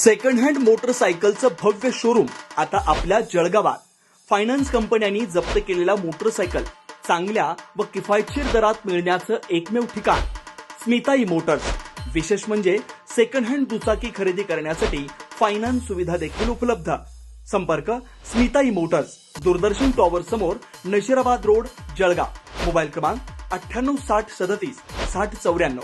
Second hand मोटरसायकलचं भव्य showroom आता आपल्या जळगावात. फायनान्स कंपन्यांनी जप्त केलेल्या मोटरसायकल चांगल्या व किफायतशीर दरात मिळण्याचं एकमेव ठिकाण स्मिताई मोटर्स विशेष म्हणजे सेकंड हँड दुचाकी खरेदी करण्यासाठी फायनान्स सुविधा देखील उपलब्ध. संपर्क स्मिताई मोटर्स दूरदर्शन टॉवर समोर नशिराबाद रोड जळगाव. मोबाईल क्रमांक अठ्ठ्याण्णव साठ सदतीस साठ चौऱ्याण्णव.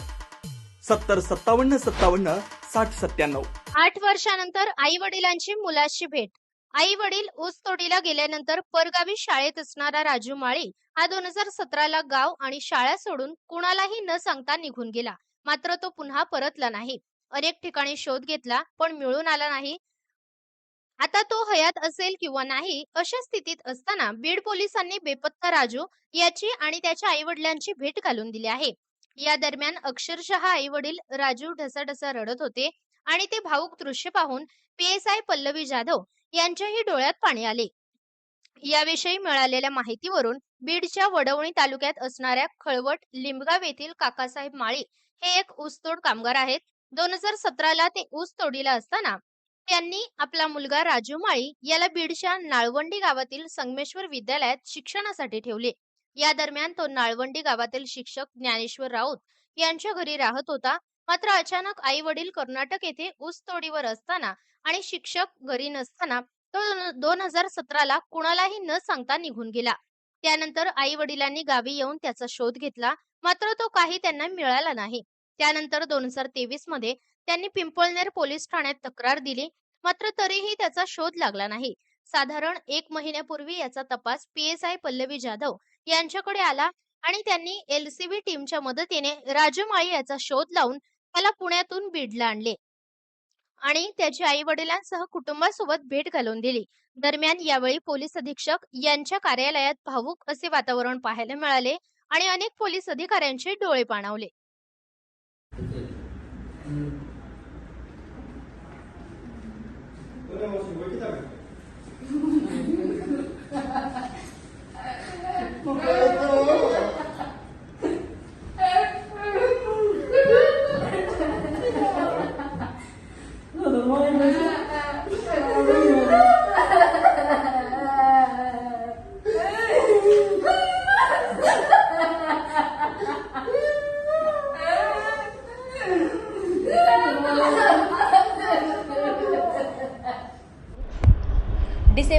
सत्तर सत्तावन्न सत्तावन्न साठ सत्त्याण्णव. आठ वर्षानंतर आई वडिलांची मुलाशी भेट. आई वडील ऊस तोडीला गेल्यानंतर परगावी शाळेत असणारा राजू माळी हा दोन हजार सतराला गाव आणि शाळा सोडून कुणालाही न सांगता निघून गेला. मात्र तो पुन्हा परतला नाही. अनेक ठिकाणी शोध घेतला पण मिळून आला नाही. आता तो हयात असेल किंवा नाही अशा स्थितीत असताना बीड पोलिसांनी बेपत्ता राजू याची आणि त्याच्या आई वडिलांची भेट घालून दिली आहे. या दरम्यान अक्षरशः आई वडील राजू ढसाढसा रडत होते. आणि ते भाऊक दृश्य पाहून पीएसआय पल्लवी जाधव यांच्याही डोळ्यात पाणी आले. याविषयी मिळालेल्या माहितीवरून बीडच्या वडवणी तालुक्यात असणाऱ्या खळवट लिंबगाव येथील काकासाहेब माळी हे एक ऊसतोड कामगार आहेत. दोन हजार सतराला ते ऊस तोडीला असताना त्यांनी आपला मुलगा राजू माळी याला बीडच्या नाळवंडी गावातील संगमेश्वर विद्यालयात शिक्षणासाठी ठेवले. या दरम्यान तो नाळवंडी गावातील शिक्षक ज्ञानेश्वर राऊत यांच्या घरी राहत होता. मात्र अचानक आई वडील कर्नाटक येथे ऊस तोडीवर असताना आणि शिक्षक घरी नसताना तो दोन हजार सतराला कुणालाही न सांगता निघून गेला. त्यानंतर आई वडिलांनी गावी येऊन त्याचा शोध घेतला मात्र तो काही त्यांना मिळाला नाही. त्यानंतर दोन हजार तेवीसमध्ये त्यांनी पिंपळनेर पोलीस ठाण्यात तक्रार दिली मात्र तरीही त्याचा शोध लागला नाही. साधारण एक महिन्यापूर्वी याचा तपास पीएसआय पल्लवी जाधव यांच्याकडे आला आणि त्यांनी एलसीबी टीमच्या मदतीने राजमाळी याचा शोध लावून त्याला पुण्यातून बीडला आणले आणि त्याच्या आई वडिलांसह कुटुंबासोबत भेट घालून दिली. दरम्यान यावेळी पोलीस अधीक्षक यांच्या कार्यालयात भावूक असे वातावरण पाहायला मिळाले आणि अनेक पोलीस अधिकाऱ्यांचे डोळे पाणावले.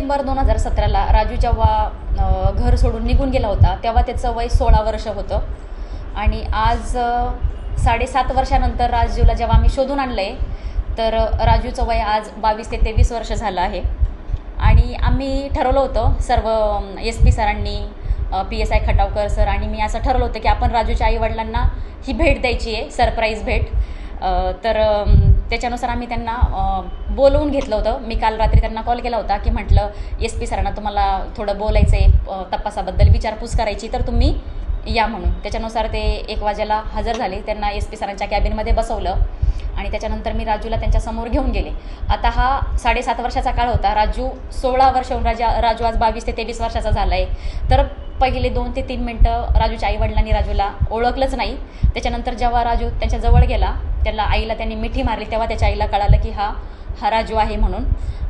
डिसेंबर दोन हजार सतराला राजू जेव्हा घर सोडून निघून गेला होता तेव्हा त्याचं वय सोळा वर्ष होतं. आणि आज साडेसात वर्षानंतर राजूला जेव्हा आम्ही शोधून आणलं आहे तर राजूचं वय आज बावीस ते तेवीस वर्ष झालं आहे. आणि आम्ही ठरवलं होतं सर्व एस पी सरांनी P S I Khatavkar sir आणि मी असं ठरवलं होतं की आपण राजूच्या आईवडिलांना ही भेट द्यायची आहे सरप्राईज भेट. तर त्याच्यानुसार आम्ही त्यांना बोलवून घेतलं होतं. मी काल रात्री त्यांना कॉल केला होता की म्हटलं एस पी सरांना तुम्हाला थोडं बोलायचं आहे तपासाबद्दल विचारपूस करायची तर तुम्ही या म्हणून. त्याच्यानुसार ते एक वाजेला हजर झाले. त्यांना एस पी सरांच्या कॅबिनमध्ये बसवलं आणि त्याच्यानंतर मी राजूला त्यांच्यासमोर घेऊन गेले. आता हा साडेसात वर्षाचा काळ होता. राजू सोळा वर्षाहून राजा राजू आज बावीस ते तेवीस वर्षाचा झाला आहे तर पहिले दोन ते तीन मिनटं राजूच्या आईवडिलांनी राजूला ओळखलंच नाही. त्याच्यानंतर जेव्हा राजू त्यांच्याजवळ गेला त्याला आईला त्यांनी मिठी मारली तेव्हा त्याच्या आईला कळालं की हा हरा जो आहे म्हणून.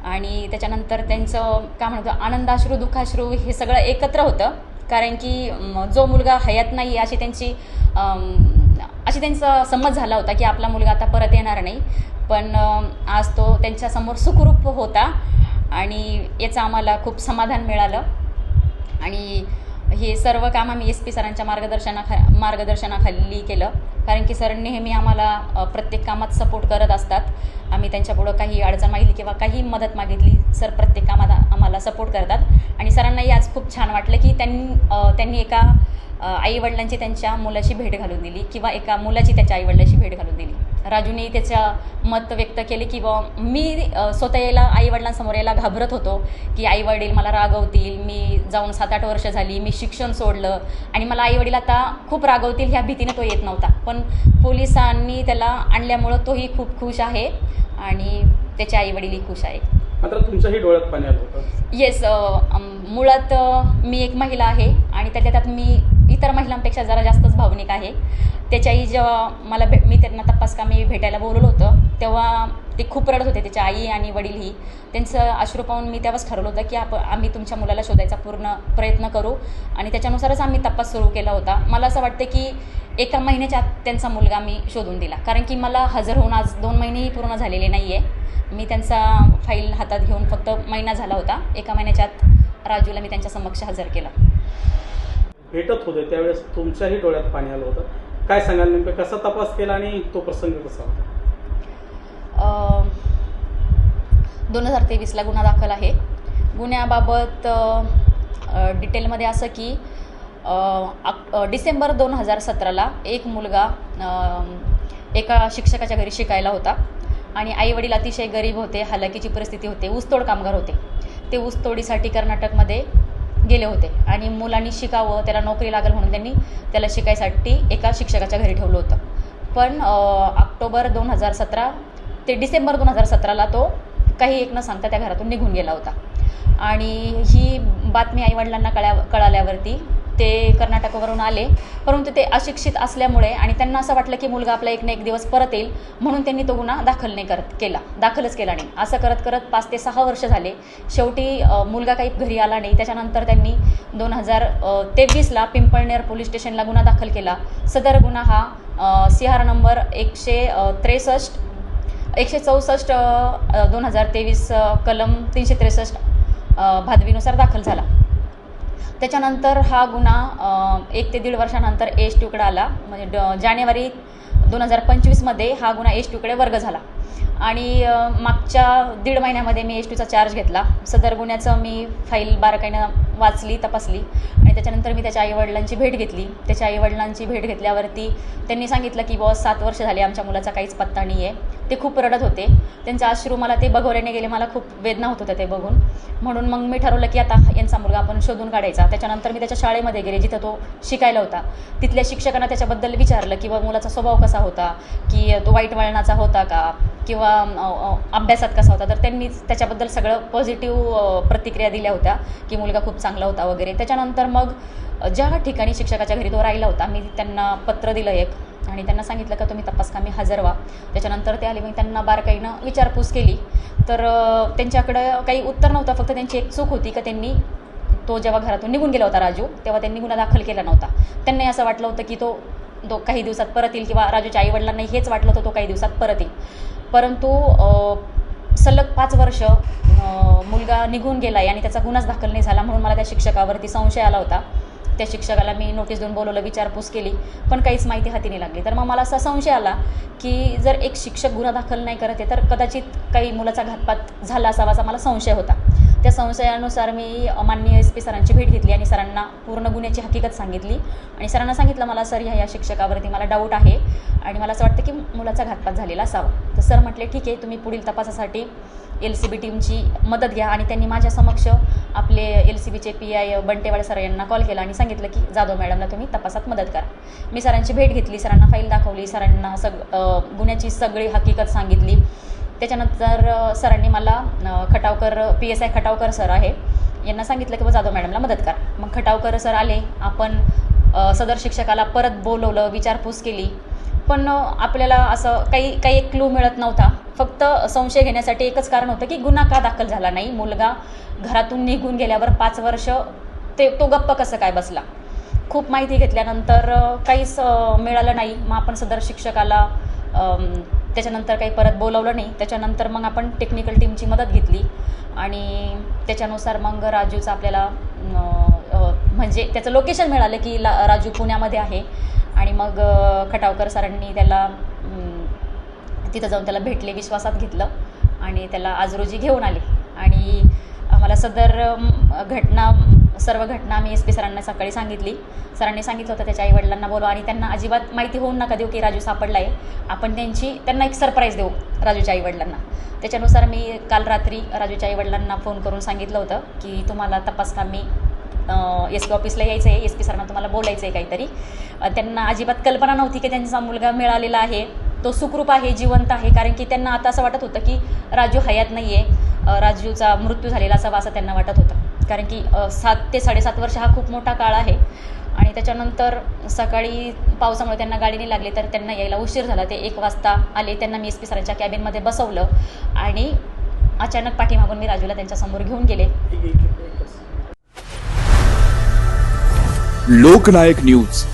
आणि त्याच्यानंतर त्यांचं काय म्हणतो आनंदाश्रू दुःखाश्रू हे सगळं एकत्र होतं. कारण की जो मुलगा हयात नाही अशी त्यांची अशी त्यांचा समज झाला होता की आपला मुलगा आता परत येणार नाही. पण आज तो त्यांच्यासमोर सुखरूप होता आणि याचं आम्हाला खूप समाधान मिळालं. आणि हे सर्व काम आम्ही एस पी सरांच्या मार्गदर्शनाखा मार्गदर्शनाखाली केलं. कारण की सर नेहमी आम्हाला प्रत्येक कामात सपोर्ट करत असतात. आम्ही त्यांच्यापुढं काही अडचण मागितली किंवा काही मदत मागितली सर प्रत्येक कामात आम्हाला सपोर्ट करतात. आणि सरांनाही आज खूप छान वाटलं की त्यांनी त्यांनी एका आईवडिलांची त्यांच्या मुलाची भेट घालून दिली किंवा एका मुलाची त्याच्या आईवडिलाची भेट घालून दिली राजूने त्याचं मत व्यक्त केले की बा मी स्वतः यायला आईवडिलांसमोर यायला घाबरत होतो की आईवडील मला रागवतील मी जाऊन सात आठ वर्ष झाली मी शिक्षण सोडलं आणि मला आईवडील आता खूप रागवतील ह्या भीतीने तो येत नव्हता. पण पोलिसांनी त्याला आणल्यामुळं तोही खूप खुश आहे आणि त्याचे आईवडीलही खुश आहे. मात्र तुमच्याही डोळ्यात पाणी आलं होतं. येस मुळात मी एक महिला आहे आणि त्यातल्या त्यात मी इतर महिलांपेक्षा जरा जास्तच भावनिक आहे. त्याच्याही जेव्हा मला भे मी त्यांना तपास कामी भेटायला बोलवलं होतं तेव्हा ते खूप रडत होते त्याच्या आई आणि वडीलही त्यांचं अश्रू पाहून मी तेव्हाच ठरवलं होतं की आपण आम्ही तुमच्या मुलाला शोधायचा पूर्ण प्रयत्न करू. आणि त्याच्यानुसारच आम्ही तपास सुरू केला होता. मला असं वाटतं की एका महिन्याच्या आत त्यांचा मुलगा मी शोधून दिला. कारण की मला हजर होऊन आज दोन महिनेही पूर्ण झालेले नाही आहे मी त्यांचा फाईल हातात घेऊन फक्त महिना झाला होता. एका महिन्याच्या आत राजूला मी त्यांच्या समक्ष हजर केलं. भेटत होते त्यावेळेस तुमच्याही डोळ्यात पाणी आलं होतं. काय सांगाल नेमकं? कसा तपास केला आणि तो प्रसंग कसा होता? दोन हजार तेवीसला गुन्हा दाखल आहे. गुन्ह्याबाबत डिटेलमध्ये असं की डिसेंबर दोन हजार सतराला एक मुलगा एका शिक्षकाच्या घरी शिकायला होता आणि आईवडील अतिशय गरीब होते हालाकीची परिस्थिती होते ऊसतोड कामगार होते. ते ऊसतोडीसाठी कर्नाटकमध्ये गेले होते. आणि मुलांनी शिकावं त्याला नोकरी लागेल म्हणून त्यांनी त्याला शिकायसाठी एका शिक्षकाच्या घरी ठेवलं होतं. पण ऑक्टोबर दोन हजार सतरा ते डिसेंबर दोन हजार सतराला तो काही एक न सांगता त्या घरातून निघून गेला होता. आणि ही बातमी आईवडिलांना कळ्या कळाल्यावरती ते कर्नाटकावरून आले. परंतु ते अशिक्षित असल्यामुळे आणि त्यांना असं वाटलं की मुलगा आपला एक ना एक दिवस परत येईल म्हणून त्यांनी तो गुन्हा दाखल नाही करत केला. दाखलच केला नाही. असं करत करत पाच ते सहा वर्ष झाले. शेवटी मुलगा काही घरी आला नाही. त्याच्यानंतर त्यांनी दोन हजार तेवीसला पिंपळनेर पोलीस स्टेशनला गुन्हा दाखल केला. सदर गुन्हा हा सी आर नंबर एकशे त्रेसष्ट एकशे चौसष्ट दोन हजार तेवीस कलम तीनशे त्रेसष्ट भादवीनुसार दाखल झाला. त्याच्यानंतर हा गुन्हा एक ते दीड वर्षानंतर एस टीकडे आला. म्हणजे ड जानेवारी दोन हजार पंचवीसमध्ये हा गुन्हा एस टूकडे वर्ग झाला. आणि मागच्या दीड महिन्यामध्ये मी एस टूचा चार्ज घेतला. सदर गुन्ह्याचं मी फाईल बारकाईनं वाचली तपासली. आणि त्याच्यानंतर मी त्याच्या आईवडिलांची भेट घेतली. त्याच्या आईवडिलांची भेट घेतल्यावरती त्यांनी सांगितलं की बॉस सात वर्ष झाली आमच्या मुलाचा काहीच पत्ता नाही आहे ते खूप रडत होते. त्यांचे अश्रू मला ते बघवल्याने गेले. मला खूप वेदना होत होत्या ते बघून. म्हणून मग मी ठरवलं की आता यांचा मुलगा आपण शोधून काढायचा. त्याच्यानंतर मी त्याच्या शाळेमध्ये गेले जिथं तो शिकायला होता. तिथल्या शिक्षकांना त्याच्याबद्दल विचारलं की बा मुलाचा स्वभाव कसा होता? की तो वाईट वळणाचा होता का? किंवा अभ्यासात कसा होता? तर त्यांनी त्याच्याबद्दल सगळं पॉझिटिव्ह प्रतिक्रिया दिल्या होत्या की मुलगा खूप चांगला होता वगैरे. त्याच्यानंतर मग ज्या ठिकाणी शिक्षकाच्या घरी तो राहिला होता मी त्यांना पत्र दिलं एक. आणि त्यांना सांगितलं का तुम्ही तपासकामी हजर व्हा. त्याच्यानंतर ते आले मग त्यांना बारकाईनं विचारपूस केली. तर त्यांच्याकडं काही उत्तर नव्हतं फक्त त्यांची एक चूक होती का त्यांनी तो जेव्हा घरातून निघून गेला होता राजू तेव्हा त्यांनी गुन्हा दाखल केला नव्हता. त्यांनाही असं वाटलं होतं की तो तो काही दिवसात परत येईल किंवा राजूच्या आईवडिलांनाही हेच वाटलं होतं तो काही दिवसात परत येईल परंतु सलग पाच वर्ष मुलगा निघून गेला आहे आणि त्याचा गुन्हाच दाखल नाही झाला म्हणून मला त्या शिक्षकावरती संशय आला होता. त्या शिक्षकाला मी नोटीस देऊन बोलवलं विचारपूस केली पण काहीच माहिती हाती नाही लागली. तर मग मला असा संशय आला की जर एक शिक्षक गुन्हा दाखल नाही करत आहे तर कदाचित काही मुलाचा घातपात झाला असावा असा मला संशय होता. त्या संशयानुसार मी माननीय एस पी सरांची भेट घेतली आणि सरांना पूर्ण गुन्ह्याची हकीकत सांगितली. आणि सरांना सांगितलं मला सर ह्या या शिक्षकावरती मला डाऊट आहे आणि मला असं वाटतं की मुलाचा घातपात झालेला असावा. तर सर म्हटले ठीक आहे तुम्ही पुढील तपासासाठी एल सी बी टीमची मदत घ्या आणि त्यांनी माझ्या समक्ष आपले एल सी बीचे पी आय बंटेवाड सर यांना कॉल केला आणि सांगितलं की जाधव मॅडमला तुम्ही तपासात मदत करा. मी सरांची भेट घेतली सरांना फाईल दाखवली सरांना सग गुन्ह्याची सगळी हकीकत सांगितली. त्याच्यानंतर सरांनी मला Khatavkar P S I Khatavkar sir आहे यांना सांगितलं की बा जाधव मॅडमला मदत करा. मग खटावकर सर आले आपण सदर शिक्षकाला परत बोलवलं विचारपूस केली. पण आपल्याला असं काही काही एक क्लू मिळत नव्हता. फक्त संशय घेण्यासाठी एकच कारण होतं की गुन्हा का दाखल झाला नाही? मुलगा घरातून निघून गेल्यावर पाच वर्ष ते तो गप्प कसं काय बसला? खूप माहिती घेतल्यानंतर काहीच मिळालं नाही. मग आपण सदर शिक्षकाला त्याच्यानंतर काही परत बोलवलं नाही. त्याच्यानंतर मग आपण टेक्निकल टीमची मदत घेतली. आणि त्याच्यानुसार मग राजूचं आपल्याला म्हणजे त्याचं लोकेशन मिळालं की ला राजू पुण्यामध्ये आहे. आणि मग खटावकर सरांनी त्याला तिथं जाऊन त्याला भेटले विश्वासात घेतलं आणि त्याला आज रोजी घेऊन आले. आणि आम्हाला सदर घटना सर्व घटना मी एस पी सरांना सकाळी सांगितली. सरांनी सांगितलं होतं त्याच्या आईवडिलांना बोलवा आणि त्यांना अजिबात माहिती होऊन नका देऊ की राजू सापडला आहे आपण त्यांची त्यांना एक सरप्राईज देऊ राजूच्या आईवडिलांना. त्याच्यानुसार मी काल रात्री राजूच्या आईवडिलांना फोन करून सांगितलं होतं की तुम्हाला तपासकामी एस पी ऑफिसला यायचं आहे एस पी सरांना तुम्हाला बोलायचं आहे काहीतरी त्यांना अजिबात कल्पना नव्हती की त्यांचा मुलगा मिळालेला आहे. तो सुखरूप आहे जिवंत आहे. कारण की त्यांना आता असं वाटत होतं की राजू हयात नाही आहे राजूचा मृत्यू झालेला असावा असं त्यांना वाटत होतं. कारण की सात ते साडेसात वर्ष हा खूप मोठा काळ आहे. आणि त्याच्यानंतर सकाळी पावसामुळे त्यांना गाडीने लागली तर त्यांना यायला उशीर झाला. ते एक वाजता आले त्यांना मी एस पी सरांच्या कॅबिनमध्ये बसवलं. आणि अचानक पाठीमागून मी राजूला त्यांच्यासमोर घेऊन गेले. लोकनायक न्यूज.